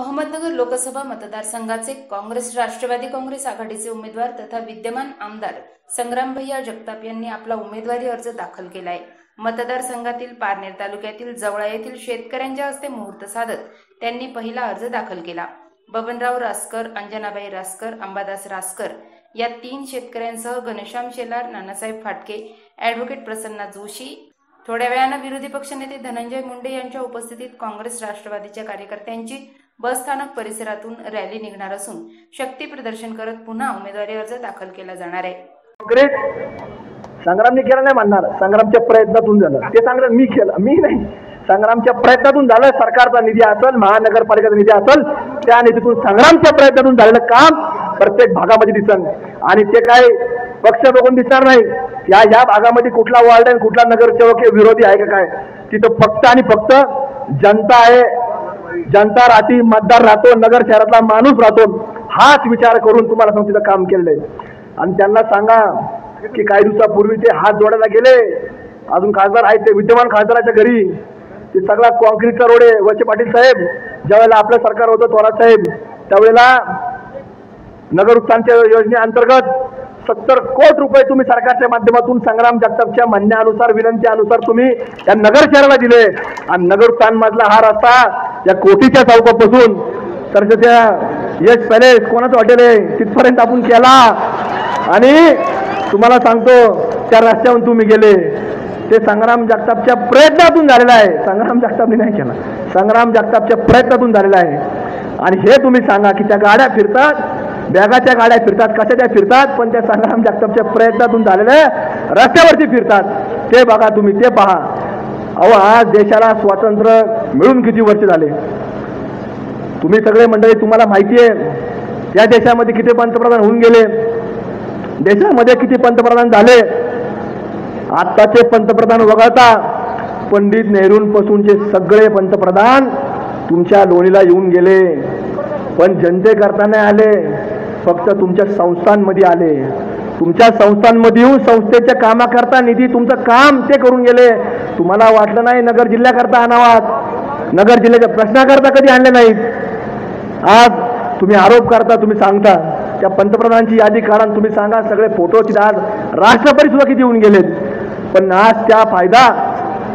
अहमदनगर लोकसभा मतदारसंघाचे काँग्रेस राष्ट्रवादी काँग्रेस आघाडीचे उमेदवार तथा विद्यमान आमदार संग्राम भैया जगताप यांनी आपला उमेदवारी अर्ज दाखल केलाय. मतदारसंघातील पारनेर तालुक्यातील जवळा येथील शेतकऱ्यांच्या हस्ते मुहूर्त साधत त्यांनी पहिला अर्ज दाखल केला. बबनराव रासकर अंजनाबाई रासकर अंबादास रासकर या तीन शेतकऱ्यांसह घनश्याम शेलार नानासाहेब फाटके ॲडव्होकेट प्रसन्ना जोशी थोड्या वेळानं विरोधी पक्षनेते धनंजय मुंडे यांच्या उपस्थितीत काँग्रेस राष्ट्रवादीच्या कार्यकर्त्यांची बसस्थानक परिसरातून रॅली निघणार असून शक्ती प्रदर्शन करत पुन्हा उमेदवारी अर्ज दाखल केला जाणार आहे. काँग्रेस संग्रामने केला नाही म्हणणार संग्रामच्या प्रयत्नातून झालं. ते चांगलं मी केलं. मी नाही. संग्रामच्या प्रयत्नातून झालं. सरकारचा निधी असेल महानगरपालिकेचा निधी असेल त्या निधीतून संग्रामच्या प्रयत्नातून झालेलं काम प्रत्येक भागामध्ये दिसन आणि ते काय पक्ष बघून दिसणार नाही. या या भागामध्ये कुठला वार्ड आहे कुठला नगरसेवक विरोधी आहे का काय? तिथं फक्त आणि फक्त जनता आहे. जनता राहती मतदार राहतो नगर शहरातला माणूस राहतो. हाच विचार करून तुम्हाला सांगतो काम केलेलं आहे. आणि त्यांना सांगा की काही दिवसापूर्वी ते हात जोडायला गेले. अजून खासदार आहेत ते विद्यमान खासदाराच्या घरी. ते सगळा कॉन्क्रीटचा रोड आहे. वचे पाटील साहेब ज्यावेळेला आपलं सरकार होतं थोरात साहेब त्यावेळेला नगर उत्थानच्या योजनेअंतर्गत सत्तर कोट रुपये तुम्ही सरकारच्या माध्यमातून संग्राम जगतापच्या म्हणण्यानुसार विनंतीनुसार तुम्ही या नगर शहराला दिले. आणि नगर उत्थान मधला हा रस्ता या कोटीच्या चौकापासून. तर त्या यश पॅलेस कोणाचं हॉटेल आहे तिथपर्यंत आपण केला. आणि तुम्हाला सांगतो त्या रस्त्यावरून तुम्ही गेले. ते संग्राम जगतापच्या प्रयत्नातून झालेलं आहे. संग्राम जगतापने नाही केला. संग्राम जगतापच्या प्रयत्नातून झालेला आहे. आणि हे तुम्ही सांगा की त्या गाड्या फिरतात. बॅगाच्या गाड्या फिरतात. कशाच्या फिरतात? पण त्या संग्राम जगतापच्या प्रयत्नातून झालेल्या रस्त्यावरती फिरतात. ते बघा तुम्ही ते पहा. अहो आज देशाला स्वातंत्र्य मिळून किती वर्ष झाले? तुम्ही सगळे मंडळी तुम्हाला माहिती आहे या देशामध्ये किती पंतप्रधान होऊन गेले? देशामध्ये किती पंतप्रधान झाले? आत्ताचे पंतप्रधान वगळता पंडित नेहरूंपासूनचे सगळे पंतप्रधान तुमच्या लोणीला येऊन गेले. पण जनतेकरता नाही आले फक्त तुमच्या संस्थांमध्ये आले. तुमच्या संस्थांमध्ये येऊन संस्थेच्या कामाकरता निधी तुमचं काम ते करून गेले. तुम्हाला वाटलं नाही नगर जिल्ह्याकरता आणावात? नगर जिल्ह्याच्या प्रश्नाकरता कधी आणले नाहीत? आज तुम्ही आरोप करता तुम्ही सांगता. त्या पंतप्रधानांची यादी काढा तुम्ही सांगा सगळे फोटो आज राष्ट्रपती सुद्धा किती येऊन गेलेत. पण आज त्या फायदा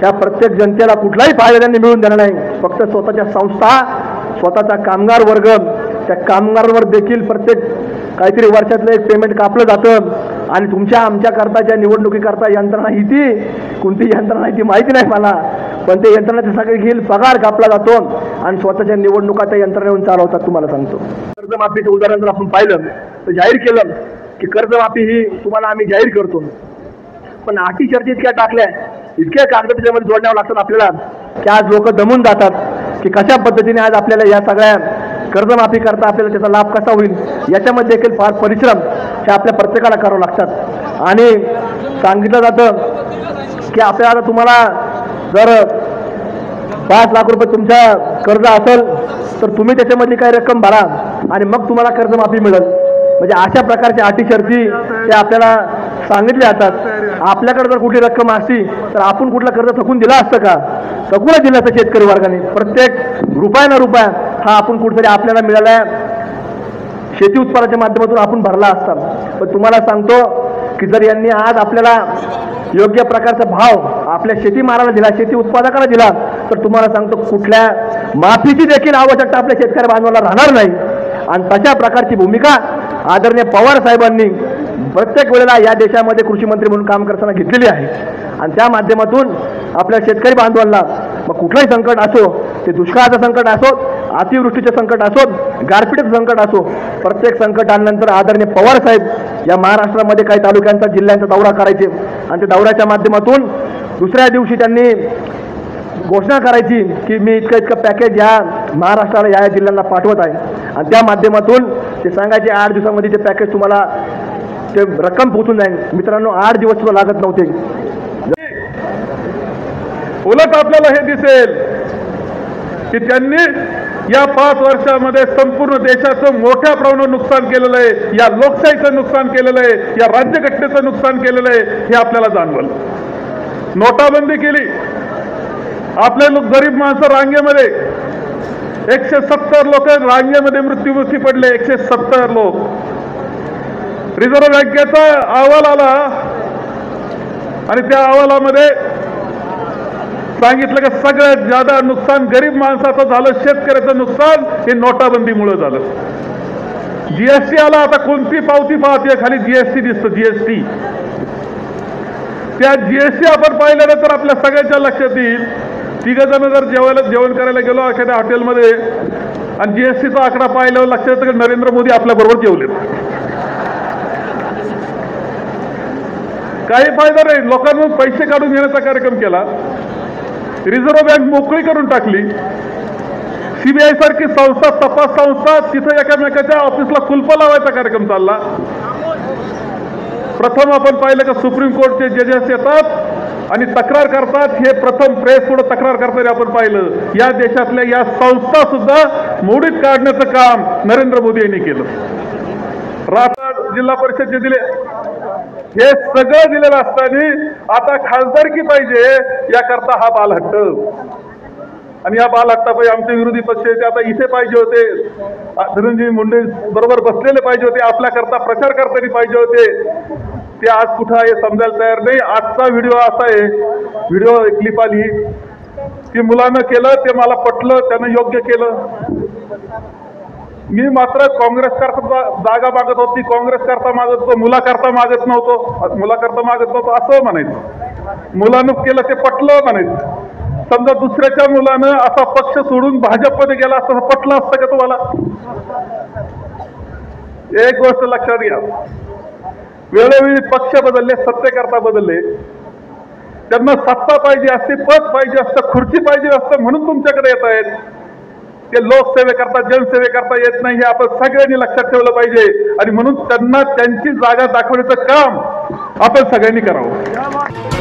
त्या प्रत्येक जनतेला कुठलाही फायदा त्यांनी मिळून देणार नाही. फक्त स्वतःच्या संस्था स्वतःचा कामगार वर्ग त्या कामगारांवर देखील प्रत्येक काहीतरी वर्षातलं एक पेमेंट कापलं जातं. आणि तुमच्या आमच्या करताच्या निवडणुकीकरता यंत्रणा ही ती कोणती यंत्रणा आहे ती माहिती नाही मला. पण ते यंत्रणाचे सगळे घेईल पगार कापला जातो आणि स्वतःच्या निवडणुका त्या यंत्रणेहून चालवतात तुम्हाला सांगतो. कर्जमाफीचं उदाहरण जर आपण पाहिलं तर जाहीर केलं की कर्जमाफी ही तुम्हाला आम्ही जाहीर करतो. पण आटी चर्चा इतक्या टाकल्या इतक्या कागद त्याच्यामध्ये जोडण्यावर लागतात आपल्याला की आज लोक दमून जातात की कशा पद्धतीने आज आपल्याला या सगळ्या कर्जमाफी करता आपल्याला त्याचा लाभ कसा होईल याच्यामध्ये देखील फार परिश्रम हे आपल्या प्रत्येकाला करावं लागतात. आणि सांगितलं जातं की आपल्याला आता तुम्हाला जर पाच लाख रुपये तुमच्या कर्ज असेल तर तुम्ही त्याच्यामधली काही रक्कम भरा आणि मग तुम्हाला कर्जमाफी मिळेल. म्हणजे अशा प्रकारच्या अटी शर्ती ते आपल्याला सांगितले जातात. आपल्याकडे जर कुठली रक्कम असती तर आपण कुठलं कर्ज थकून दिलं असतं का? थकूनच दिलं असतं शेतकरी वर्गाने. प्रत्येक रुपया ना रुपया हा आपण कुठेतरी आपल्याला मिळाला शेती उत्पादनाच्या माध्यमातून आपण भरला असता पण तुम्हाला सांगतो की जर यांनी आज आपल्याला योग्य प्रकारचा भाव आपल्या शेतीमालाला दिला शेती उत्पादकाला दिला तर तुम्हाला सांगतो कुठल्या माफीची देखील आवश्यकता आपल्या शेतकरी बांधवाला राहणार नाही. आणि तशा प्रकारची भूमिका आदरणीय पवार साहेबांनी प्रत्येक वेळेला या देशामध्ये कृषी मंत्री म्हणून काम करताना घेतलेली आहे. आणि त्या माध्यमातून आपल्या शेतकरी बांधवांना मग कुठलंही संकट असो ते दुष्काळाचं संकट असो अतिवृष्टीचे संकट असो गारपिटीचं संकट असो प्रत्येक संकट आल्यानंतर आदरणीय पवार साहेब या महाराष्ट्रामध्ये काही तालुक्यांचा जिल्ह्यांचा दौरा करायचे. आणि त्या दौऱ्याच्या माध्यमातून दुसऱ्या दिवशी त्यांनी घोषणा करायची की मी इतकं इतकं पॅकेज या महाराष्ट्राला या या जिल्ह्यांना पाठवत आहे. आणि त्या माध्यमातून ते सांगायचे आठ दिवसामध्ये ते पॅकेज तुम्हाला ते रक्कम पोहोचून जाईल. मित्रांनो आठ दिवस सुद्धा लागत नव्हते. उलट आपल्याला हे दिसेल की त्यांनी या पाच वर्षामध्ये संपूर्ण देशाचं मोठ्या प्रमाणात नुकसान केलेलं आहे. या लोकशाहीचं नुकसान केलेलं आहे. या राज्यघटनेचं नुकसान केलेलं आहे. हे आपल्याला जाणवलं. नोटाबंदी केली. आपले लोक गरीब माणसं रांगेमध्ये. एकशे सत्तर लोक रांगेमध्ये मृत्यूमुखी पडले. एकशे सत्तर लोक. रिझर्व्ह बँकेचा अहवाल आला. आणि त्या अहवालामध्ये सांगितलं की सगळ्यात जादा नुकसान गरीब माणसाचं झालं शेतकऱ्याचं नुकसान हे नोटाबंदीमुळे झालं. जीएसटी आला आता कोणती पावती पाहते? खाली जीएसटी दिसतं जीएसटी त्या जीएसटी आपण पाहिल्यानंतर आपल्या सगळ्यांच्या लक्षात येईल. तिघ जण जर जेवायला जेवण करायला गेलो एखाद्या हॉटेलमध्ये आणि जीएसटीचा आकडा पाहिल्यावर लक्षात येतं की नरेंद्र मोदी आपल्या बरोबर जेवलेत. काही फायदा नाही. लोकांना पैसे काढून घेण्याचा कार्यक्रम केला. रिझर्व्ह बँक मोकळी करून टाकली. सीबीआय सारखी संस्था तपास संस्था तिथं एकामेकाच्या ऑफिसला कुलप लावायचा कार्यक्रम चालला. प्रथम आपण पाहिलं का सुप्रीम कोर्टचे जजेस येतात आणि तक्रार करतात. हे प्रथम प्रेस पुढे तक्रार करताना आपण पाहिलं. या देशातल्या या संस्था सुद्धा मोडीत काढण्याचं काम नरेंद्र मोदी यांनी केलं. राहता जिल्हा परिषदचे दिले हे सगळं दिलेलं असताना आता खासदारकी पाहिजे याकरता हा बालहट्ट. आणि या बालहट्टापायी आमचे विरोधी पक्ष ते आता इथे पाहिजे होते. धनंजय मुंडे बरोबर बसलेले पाहिजे होते आपल्याकरता प्रचार करताना पाहिजे होते. ते आज कुठं आहे समजायला तयार नाही. आजचा व्हिडिओ असा आहे व्हिडिओ क्लिप आली. की मुलानं केलं ते मला पटलं त्यानं योग्य केलं. मी मात्र काँग्रेस करता जागा मागत होती. काँग्रेस करता मागत होतो मुलाकरता मागत नव्हतो. मुलाकरता मागत नव्हतो असं म्हणायचं. मुलानं केलं ते पटलं म्हणायचं. समजा दुसऱ्याच्या मुलानं असा पक्ष सोडून भाजपमध्ये गेला असं पटलं असतं का तुम्हाला? एक गोष्ट लक्षात घ्या. वेळोवेळी पक्ष बदलले सत्तेकरता बदलले. त्यांना सत्ता पाहिजे असते पद पाहिजे असतं खुर्ची पाहिजे असतं म्हणून तुमच्याकडे येत आहेत ते लोकसेवेकरता जनसेवेकरता येत नाही हे आपण सगळ्यांनी लक्षात ठेवलं पाहिजे. आणि म्हणून त्यांना त्यांची जागा दाखवण्याचं काम आपण सगळ्यांनी करावं.